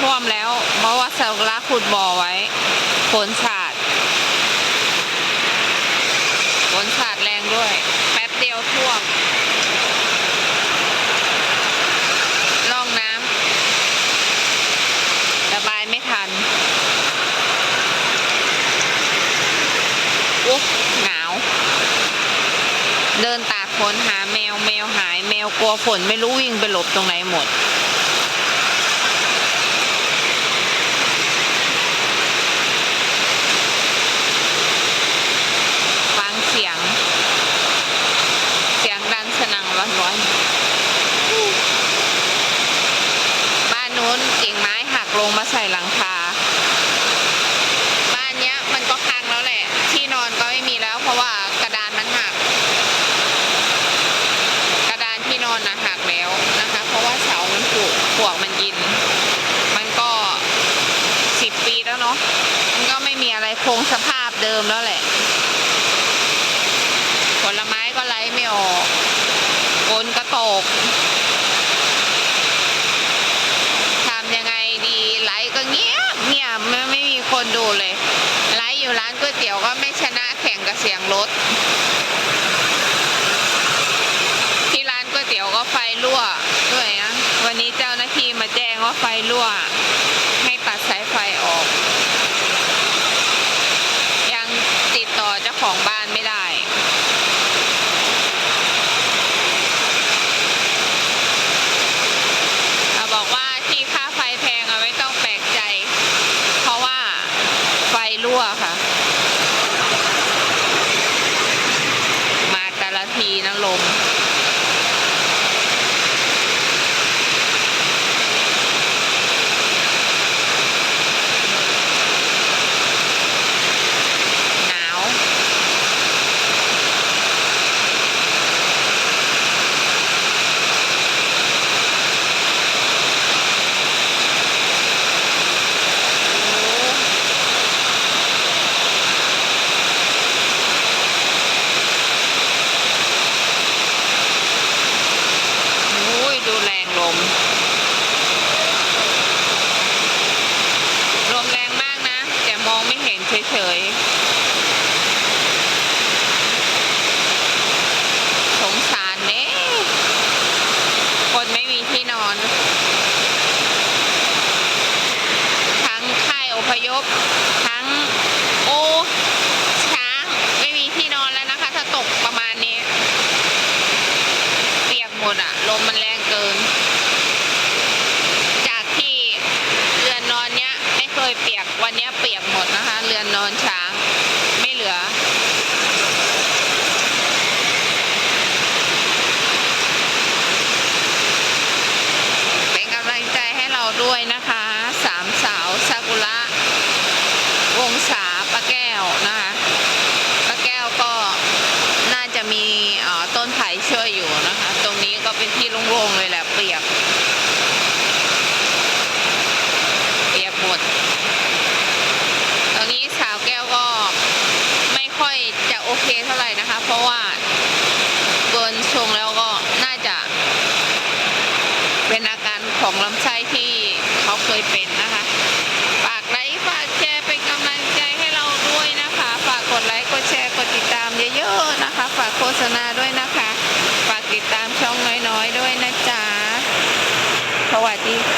ท่วมแล้วเพราะว่าซากุระขุดบ่อไว้ฝนสาดฝนสาดแรงด้วย แป๊บเดียวท่วมร่องน้ำระบายไม่ทันอุ๊บหนาว เดินตากฝนหาแมวแมวหาย แมวกลัวฝนไม่รู้วิ่งไปหลบตรงไหนหมด ฟังเสียง เสียงดันสนั่งร้อนร้อนบ้านนู้นกิ่งไม้หักลงมาใส่หลังคา บ้านเนี้ยมันก็พังแล้วแหละ ที่นอนก็ไม่มีแล้ว เพราะว่ากระดานมันหัก กระดานที่นอนนะหักแล้วนะคะ เพราะว่าเสามันผุ ปวกมันกิน มันก็สิบปีแล้วเนาะ มันก็ไม่มีอะไรคงสภาพเดิมแล้วแหละ ผลไม้ก็ไล่ไม่ออกฝนก็ตกทำยังไงดีไลฟ์ก็เงียบเงียบไม่ไม่มีคนดูเลย ไลฟ์อยู่ร้านก๋วยเตี๋ยวก็ไม่ชนะแข่งกับเสียงรถ ที่ร้านก๋วยเตี๋ยวก็ไฟรั่วด้วยนะ วันนี้เจ้าหน้าที่มาแจ้ง ว่าไฟรั่ว ให้ตัดสายไฟออก ยังติดต่อเจ้าของบ้านไม่ได้ บอกว่าที่ค่าไฟแพงอะไม่ต้องแปลกใจ เพราะว่าไฟรั่วค่ะ มาแต่ละทีนะลม หนาว โอ้ยดูแรงลม ลมแรงมากนะ แต่มองไม่เห็นเฉยๆ สงสารเน่คนไม่มีที่นอน ทั้งค่ายอพยพ ทั้งโอช้างไม่มีที่นอนแล้วนะคะ ถ้าตกประมาณนี้ เปียกหมดอะลมมันแรงเกิน จากที่เรือนนอนเนี้ย ไม่เคยเปียกวันเนี้ยเปียกหมดนะคะ เรือนนอนช้างไม่เหลือ เป็นกำลังใจให้เราด้วยนะคะ สามสาวซากุระ วงศาปะแก้วนะคะปะแก้วก็น่าจะมีเอ่อต้นไผ่ช่วยอยู่นะคะ ตรงนี้ก็เป็นที่โล่งๆเลยแหละเปียก เปียกหมด ตรงนี้สาวแก้วก็ไม่ค่อยจะโอเคเท่าไหร่นะคะ เพราะว่าเกินชงแล้วก็น่าจะ เป็นอาการ ของลำไส้ที่เขาเคยเป็นนะคะฝากไลค์ฝากแชร์เป็นกำลังใจให้เราด้วยนะคะ ฝากกดไลค์กดแชร์กดติดตามเยอะๆนะคะ ฝากโฆษณาด้วยนะคะ ฝากติดตามช่องน้อยๆด้วยนะจ๊ะสวัสดีค่ะ